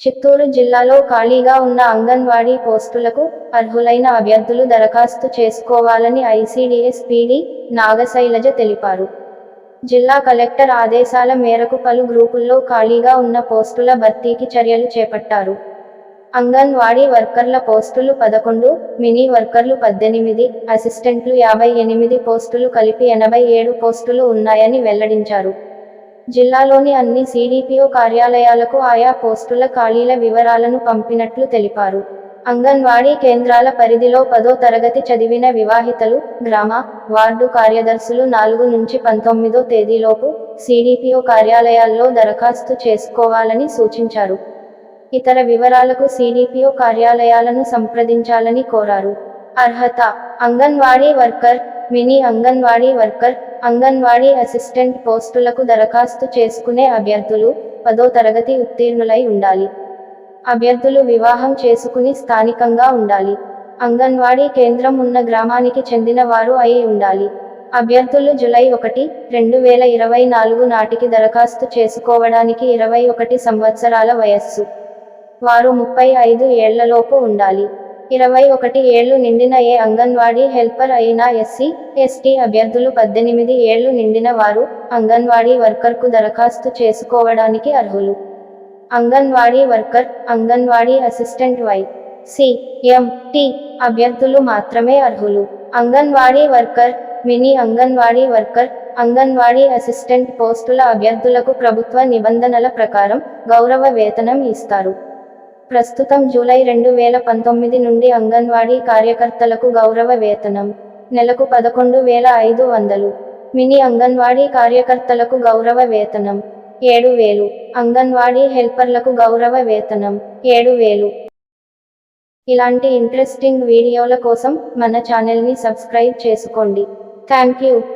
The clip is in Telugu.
చిత్తూరు జిల్లాలో ఖాళీగా ఉన్న అంగన్వాడీ పోస్టులకు అర్హులైన అభ్యర్థులు దరఖాస్తు చేసుకోవాలని ఐసీడీఎస్ పీడీ నాగశైలజ తెలిపారు. జిల్లా కలెక్టర్ ఆదేశాల మేరకు పలు గ్రూపుల్లో ఖాళీగా ఉన్న పోస్టుల భర్తీకి చర్యలు చేపట్టారు. అంగన్వాడీ వర్కర్ల పోస్టులు పదకొండు మినీ వర్కర్లు పద్దెనిమిది అసిస్టెంట్లు యాభై ఎనిమిది పోస్టులు కలిపి ఎనభై ఏడు పోస్టులు ఉన్నాయని వెల్లడించారు. జిల్లాలోని అన్ని సిడిపిఓ కార్యాలయాలకు ఆయా పోస్టుల ఖాళీల వివరాలను పంపినట్లు తెలిపారు. అంగన్వాడీ కేంద్రాల పరిధిలో పదో తరగతి చదివిన వివాహితలు గ్రామ వార్డు కార్యదర్శులు నాలుగు నుంచి పంతొమ్మిదో తేదీలోపు సిడిపిఓ కార్యాలయాల్లో దరఖాస్తు చేసుకోవాలని సూచించారు. ఇతర వివరాలకు సిడిపిఓ కార్యాలయాలను సంప్రదించాలని కోరారు. అర్హత anganwadi worker mini anganwadi worker anganwadi assistant పోస్టులకు దరఖాస్తు చేసుకునే అభ్యర్థులు పదో తరగతి ఉత్తీర్ణులై ఉండాలి. అభ్యర్థులు వివాహం చేసుకుని స్థానికంగా ఉండాలి. అంగన్వాడీ కేంద్రం ఉన్న గ్రామానికి చెందిన వారు అయి ఉండాలి. అభ్యర్థులు జులై ఒకటి రెండు వేల ఇరవై నాలుగు నాటికి దరఖాస్తు చేసుకోవడానికి ఇరవై ఒకటి సంవత్సరాల వయస్సు. వారు ముప్పై ఐదు ఏళ్ళలోపు ఉండాలి. ఇరవై ఒకటి ఏళ్ళు నిండిన ఏ అంగన్వాడీ హెల్పర్ అయినా ఎస్సీ ఎస్టీ అభ్యర్థులు పద్దెనిమిది ఏళ్ళు నిండిన వారు అంగన్వాడీ వర్కర్కు దరఖాస్తు చేసుకోవడానికి అర్హులు. Anganwadi worker anganwadi assistant Y C M T అభ్యర్థులు మాత్రమే అర్హులు. Anganwadi worker mini anganwadi worker anganwadi assistant పోస్టుల అభ్యర్థులకు ప్రభుత్వ నిబంధనల ప్రకారం గౌరవ వేతనం ఇస్తారు. ప్రస్తుతం జూలై రెండు వేల పంతొమ్మిది నుండి అంగన్వాడీ కార్యకర్తలకు గౌరవ వేతనం. నెలకు పదకొండు వేల ఐదు వందలు. మినీ అంగన్వాడీ కార్యకర్తలకు గౌరవ వేతనం. ఏడు వేలు. అంగన్వాడీ హెల్పర్లకు గౌరవ వేతనం. ఏడు వేలు. ఇలాంటి ఇంట్రెస్టింగ్ వీడియోల కోసం మన ఛానల్ని సబ్స్క్రైబ్ చేసుకోండి. Thank you.